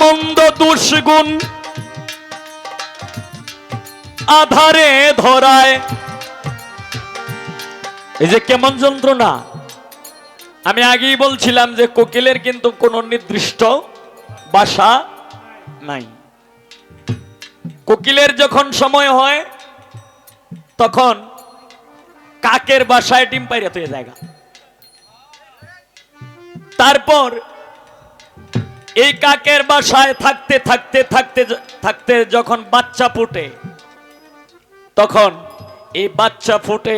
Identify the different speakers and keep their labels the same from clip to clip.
Speaker 1: মন্দ দুষ্গুণ আধারে ধরায়। এই যে কেমন যন্ত্রণা। আমি আগেই বলছিলাম যে কোকিলের কিন্তু কোনো নির্দিষ্ট বাসা নাই। কোকিলের যখন সময় হয়, তখন কাকের বাসায় ডিম পাইরা তো জায়গা। তারপর এই কাকের বাসায় থাকতে থাকতে থাকতে থাকতে যখন বাচ্চা ফুটে তখন এই বাচ্চা ফুটে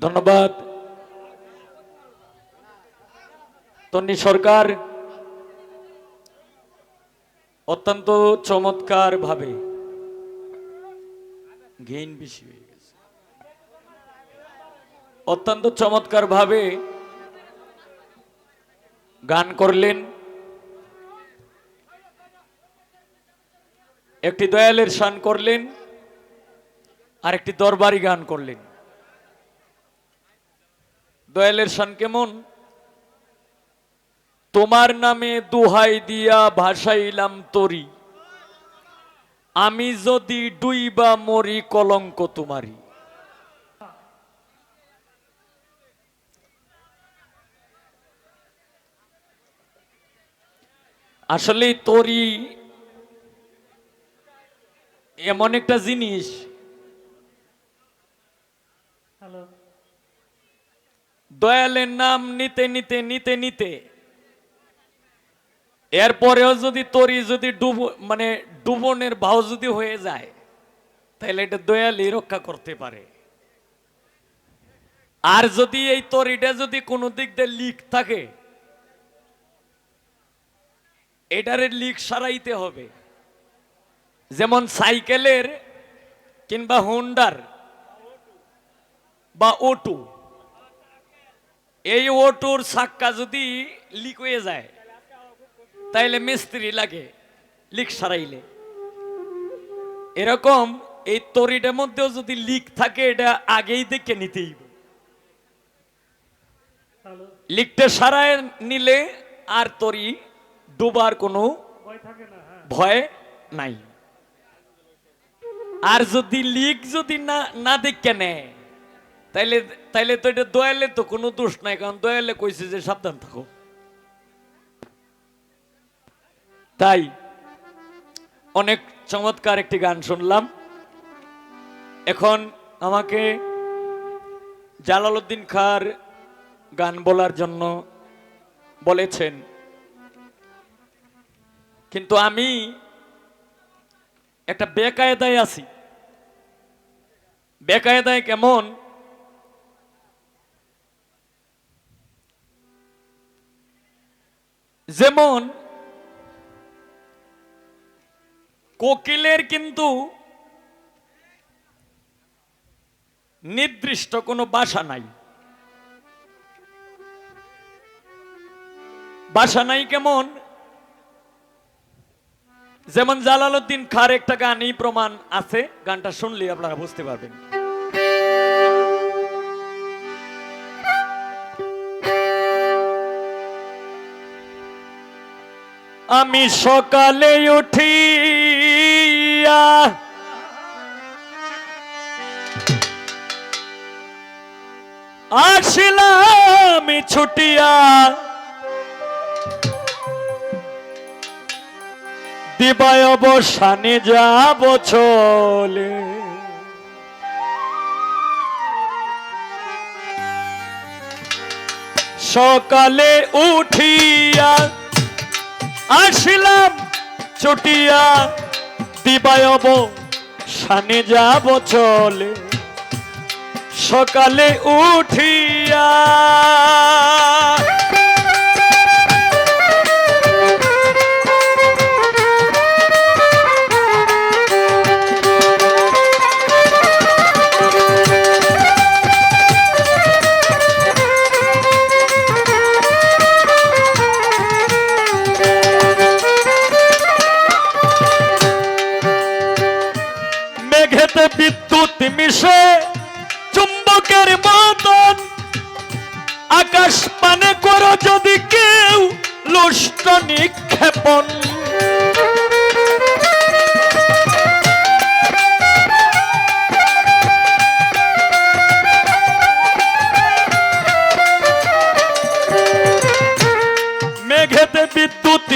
Speaker 1: ধন্যবাদ। তন্নি সরকার অত্যন্ত চমৎকার ভাবে গেইন বেশি হয়ে গেছে। অত্যন্ত চমৎকার ভাবে গান করলেন। একটি দয়ালের শান করলেন। আর একটি দরবারি গান করলেন। দয়ালের শান কেমন? তোমার নামে দুহাই দিয়া ভাসাইলাম তরি। আমি যদি ডুইবা মরি কলঙ্ক তোমারি আসলে তরি এমন একটা জিনিস দয়ালের নাম নিতে নিতে নিতে নিতে। এরপরেও যদি তরি, যদি ডুব মানে ডুবনের ভাও যদি হয়ে যায়, তাহলে এটা দয়ালই রক্ষা করতে পারে। আর যদি এই তরিটা যদি কোনো দিক দিয়ে লিক থাকে, এটারে লিক সারাইতে হবে। যেমন সাইকেলের কিংবা হোন্ডার বা ওটু এই ওটুর চাক্কা যদি লিক হয়ে যায়, তাইলে মিস্ত্রি লাগে লিক সারাইলে এরকম এই তরিটার মধ্যেও যদি লিক থাকে, এটা আগেই দেখে নিতেই। লিকটা সারায় নিলে আর তরি ডুবার কোনো ভয় নাই আর যদি লিক যদি না না দেখে নেয় তাইলে তাইলে তো এটা দয়ালে তো কোনো দোষ নাই, কারণ দয়ালে কইছে যে সাবধান থাকো। তাই অনেক চমৎকার একটি গান শুনলাম। এখন আমাকে জালালউদ্দিন খার গান বলার জন্য বলেছেন। কিন্তু আমি একটা বেকায়দায় আছি। বেকায়দায় কেমন? যেমন, কোকিলের কিন্তু নির্দিষ্ট কোনো বাসা নাই। বাসা নাই কেমন? যেমন জালালউদ্দিন খার একটা গান এই প্রমাণ আছে, গানটা শুনলে আপনারা বুঝতে পারবেন। আমি সকালে উঠিয়া আসিলাম ছুটিয়া। দিবায় অবসানে যাব চলে। সকালে উঠিয়া আসিলাম চটিয়া দিবায়ব সানে যাব চলে। সকালে উঠিয়া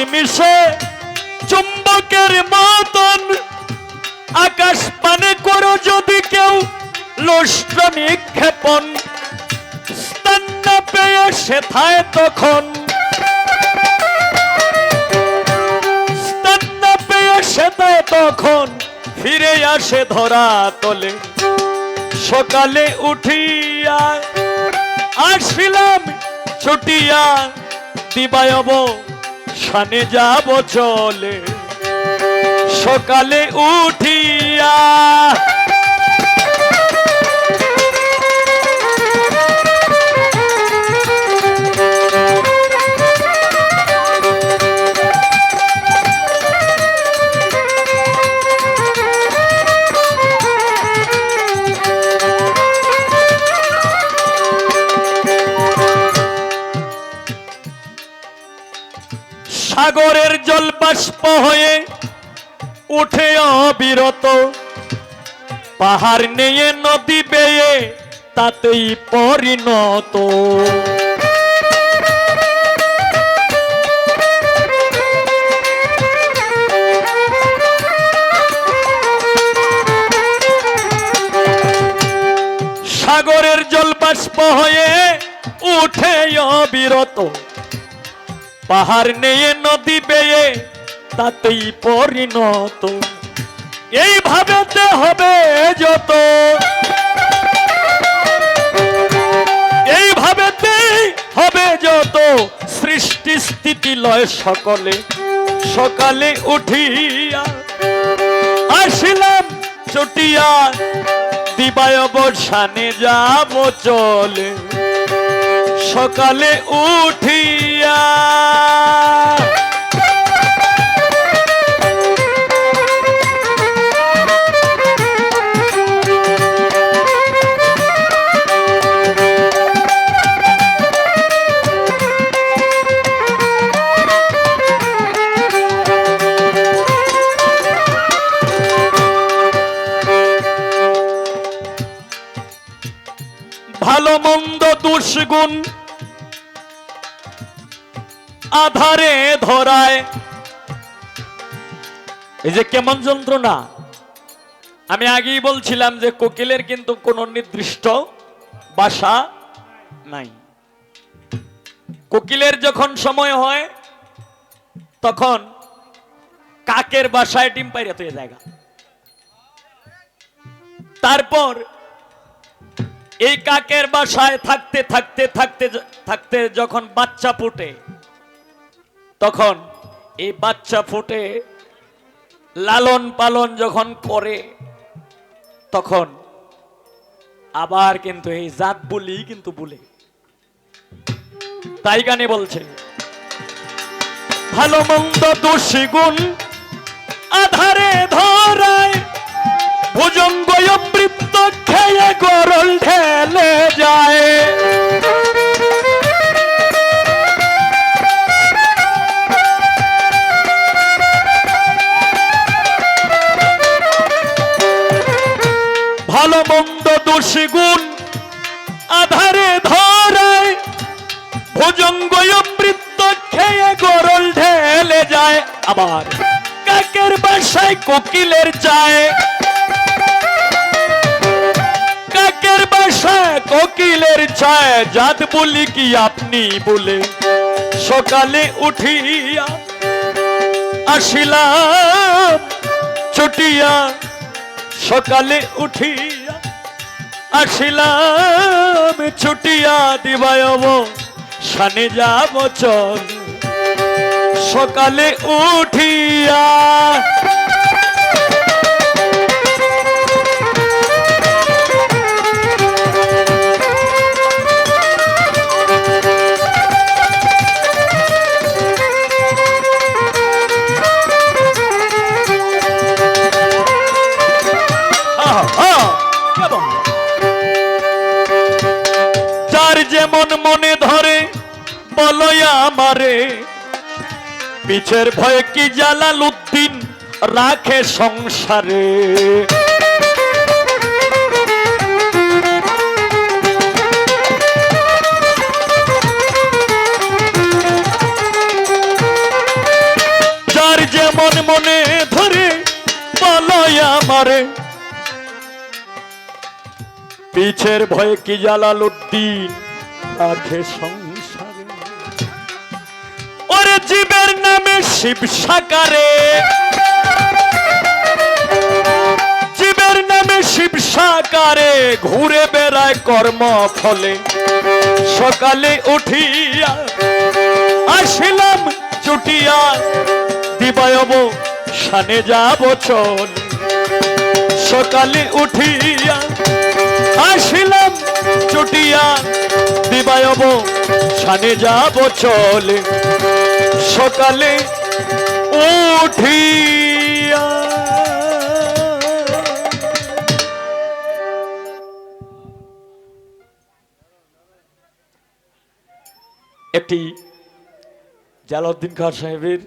Speaker 1: বিদ্যুৎ মিশে চুম্বকের মতন আকাশ পানে করো যদি কেউ লুষ্ট নিক্ষেপণ। স্থান তখন ফিরে আসে ধরা তলে। সকালে উঠিয়া আসিলাম ছুটিয়া দিবায়ব সানে যাব চলে। সকালে উঠিয়া উঠে অবিরত। পাহাড় নিয়ে নদী বেয়ে তাতেই পরিণত। সাগরের জল বাষ্প হয়ে উঠে অবিরত। পাহাড় নিয়ে নদী বেয়ে তাতেই পরিণত। এইভাবেতে হবে যত। এইভাবেতে হবে যত। সৃষ্টি স্থিতি লয় সকলে। সকালে উঠিয়া আসিলাম চটিয়া দিবায় বর্ষানে যাব চলে। সকালে উঠিয়া ভালো মন্দ দুষ্গুণ আধারে ধরায়। এই যে কেমন যন্ত্রণা। আমি আগেই বলছিলাম যে কোকিলের কিন্তু কোনো নির্দিষ্ট বাসা নাই। কোকিলের যখন সময় হয়, তখন কাকের বাসায় ডিম পাইরা তো জায়গা। তারপর এই কাকের বাসায় থাকতে থাকতে থাকতে থাকতে যখন বাচ্চা ফুটে, তখন এই বাচ্চা ফুটে লালন পালন যখন করে, তখন আবার কিন্তু এই জাত বলি কিন্তু বলে। তাই গানে বলছে, ভালো মন্দ দোষী গুণ আধারে ধরায় ভুজঙ্গ খেয়ে গরল ঢেলে যায়। ভালো মন্দ দোষী গুণ আধারে ধরায় ভুজঙ্গ অমৃত খেয়ে গরল ঢেলে যায়। আবার কাকের বাসায় কোকিলের চায় বাসায় কোকিলের চায় জাত বলি কি আপনি বলে? সকালে উঠিয়া আসিলাম, ছুটিয়া সকালে উঠিয়া আসিলাম, ছুটিয়া দিবায়ব সানে যাব চল। সকালে উঠিয়া পিছের ভয়ে কি জালাল উদ্দিন রাখে সংসারে? যেমন মনে ধরে বলয়া আমারে। পিছের ভয়ে কি জালাল উদ্দিন রাখে সংসারে? ওরে নামে শিব সাকারে। জীবের নামে শিব সাকারে, ঘুরে বেড়ায় কর্ম ফলে সকালে উঠিয়া আসিলাম চুটিয়া, দিবায়ব সানে যাব চল। সকালে উঠিয়া আসিলাম চুটিয়া, দিবায়ব সানে যাব চলে। সকালে উঠিয়া। একটি জালাউদ্দিন খান সাহেবের